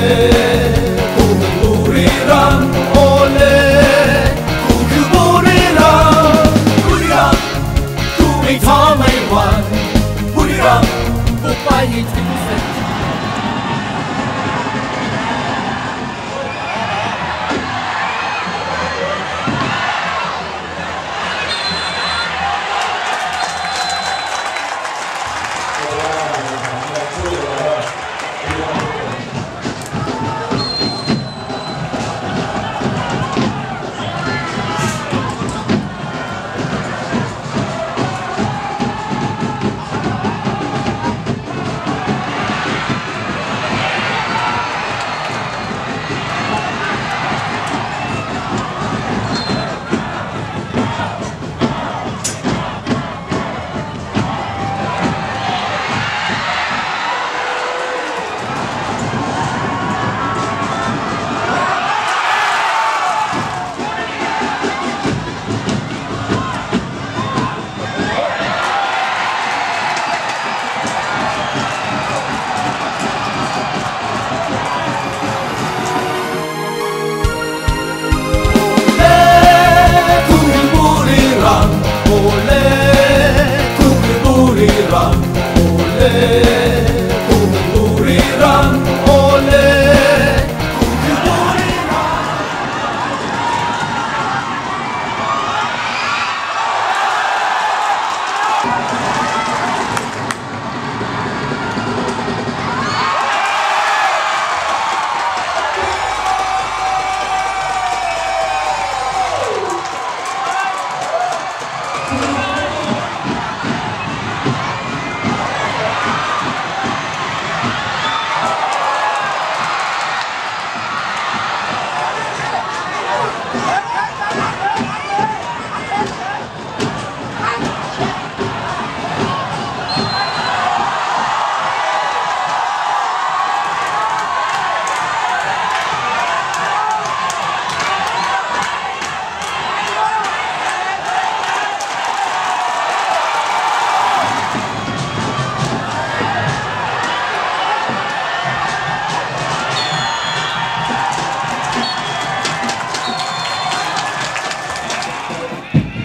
กู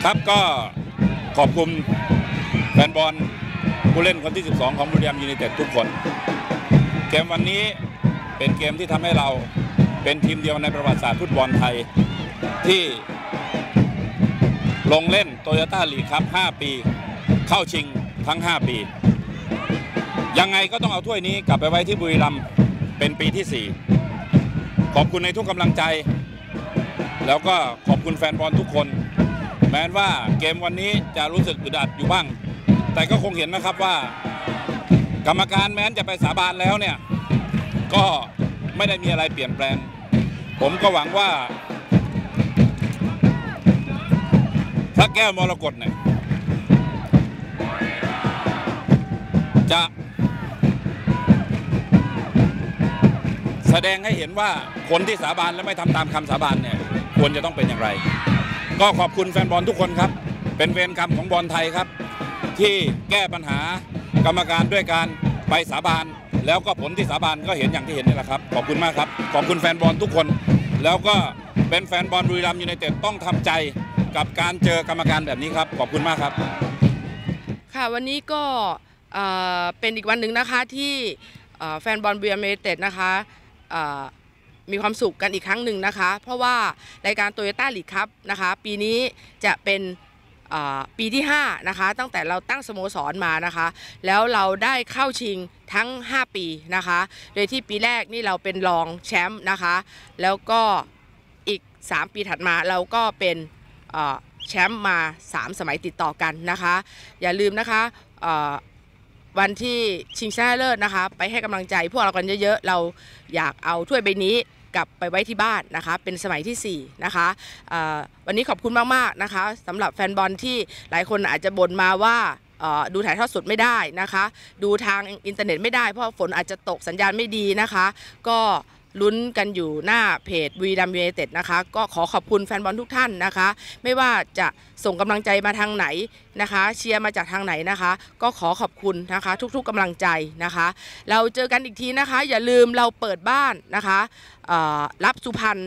ครับก็ขอบคุณแฟนบอลผู้เล่นคนที่ 12 ของบุรีรัมย์ยูไนเต็ดทุกคน เกมวันนี้เป็นเกมที่ทำให้เราเป็นทีมเดียวในประวัติศาสตร์ฟุตบอลไทย ที่ลงเล่นโตโยต้าลีกครับ 5 ปี เข้าชิงทั้ง 5 ปี ยังไงก็ต้องเอาถ้วยนี้กลับไปไว้ที่บุรีรัมย์เป็นปีที่ 4 ขอบคุณในทุกกำลังใจ แล้วก็ขอบคุณแฟนบอลทุกคน แม้ว่าเกมวันนี้จะรู้สึกอึดอัดอยู่บ้าง แต่ก็คงเห็นนะครับว่า กรรมการแม้นจะไปสาบานแล้วเนี่ย ก็ไม่ได้มีอะไรเปลี่ยนแปลง ผมก็หวังว่าพระแก้วมรกตเนี่ยจะ แสดงให้เห็นว่าคนที่สาบานและไม่ทำตามคำสาบานเนี่ยควรจะต้องเป็นอย่างไร ก็ขอบคุณแฟนบอลทุกคนครับ เป็นเวรกรรมของบอลไทยครับ ที่แก้ปัญหากรรมการด้วยการไปสาบาน แล้วก็ผลที่สาบานก็เห็นอย่างที่เห็นนี่แหละครับ ขอบคุณมากครับ ขอบคุณแฟนบอลทุกคน แล้วก็เป็นแฟนบอลบุรีรัมย์ยูไนเต็ดต้องทำใจกับการเจอกรรมการแบบนี้ครับ ขอบคุณมากครับ ค่ะวันนี้ก็เป็นอีกวันหนึ่งนะคะที่แฟนบอลเบียร์เมเต็ดนะคะ มีความสุขกันอีกครั้งหนึ่งนะคะ เพราะว่ารายการโตโยต้าลีกครับนะคะปีนี้จะเป็นปีที่5นะคะตั้งแต่เราตั้งสโมสรมานะคะ แล้วเราได้เข้าชิงทั้ง 5 ปีนะคะ โดยที่ปีแรกนี่เราเป็นรองแชมป์นะคะ แล้วก็อีก 3 ปีถัดมาเราก็เป็นแชมป์มา 3 สมัยติดต่อกันนะคะ อย่าลืมนะคะ วันที่ชิงชนะเลิศนะคะ ไปให้กำลังใจพวกเรากันเยอะๆ เราอยากเอาถ้วยใบนี้กลับไปไว้ที่บ้านนะคะ เป็นสมัยทีสี่ 4 นะคะวันนี้ขอบคุณมากๆนะคะสำหรับแฟนบอลที่หลายคนอาจจะบ่นมาว่าดูถ่ายทอดสดไม่ได้นะคะ ดูทางอินเทอร์เน็ตไม่ได้เพราะฝนอาจจะตกสัญญาณไม่ดีนะคะ ก็ ลุ้นกันอยู่หน้าเพจวีดัมยูไนเต็ดนะคะ ก็ขอขอบคุณแฟนบอลทุกท่านนะคะ ไม่ว่าจะส่งกำลังใจมาทางไหนนะคะ เชียร์มาจากทางไหนนะคะ ก็ขอขอบคุณนะคะ ทุกๆกำลังใจนะคะ เราเจอกันอีกทีนะคะ อย่าลืมเราเปิดบ้านนะคะรับสุพรรณ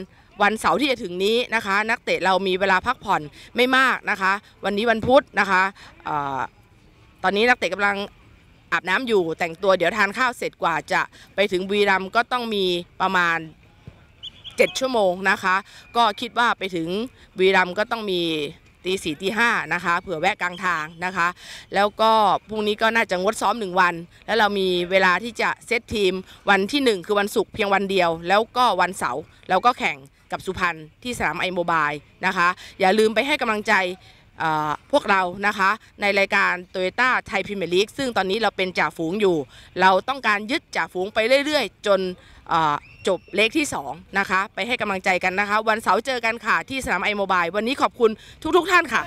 วันเสาร์ที่จะถึงนี้นะคะ นักเตะเรามีเวลาพักผ่อนไม่มากนะคะ วันนี้วันพุธนะคะออตอนนี้นักเตะกำลัง อาบน้ำอยู่แต่งตัวเดี๋ยวทานข้าวเสร็จกว่าจะไปถึงบุรีรัมย์ก็ต้องมีประมาณ 7 ชั่วโมงนะคะ ก็คิดว่าไปถึงบุรีรัมย์ก็ต้องมีตีสี่ตีห้านะคะเผื่อแวะกลางทางนะคะ แล้วก็พรุ่งนี้ก็น่าจะงดซ้อมหนึ่งวัน แล้วเรามีเวลาที่จะเซตทีมวันที่หนึ่งคือวันศุกร์เพียงวันเดียว แล้วก็วันเสาร์เราก็แข่งกับสุพรรณที่สนามไอโมบายนะคะ อย่าลืมไปให้กำลังใจ พวกเรานะคะในรายการ t o y ต้าไทยพรีเมียร์ลีกซึ่งตอนนี้เราเป็นจ่าฝูงอยู่ เราต้องการยึดจ่าฝูงไปเรื่อยๆ จนจบเลขที่ 2 นะคะ ไปให้กำลังใจกันนะคะ วันเสาร์เจอกันค่ะ ที่สนามไอโมบาย วันนี้ขอบคุณทุกๆท่านค่ะ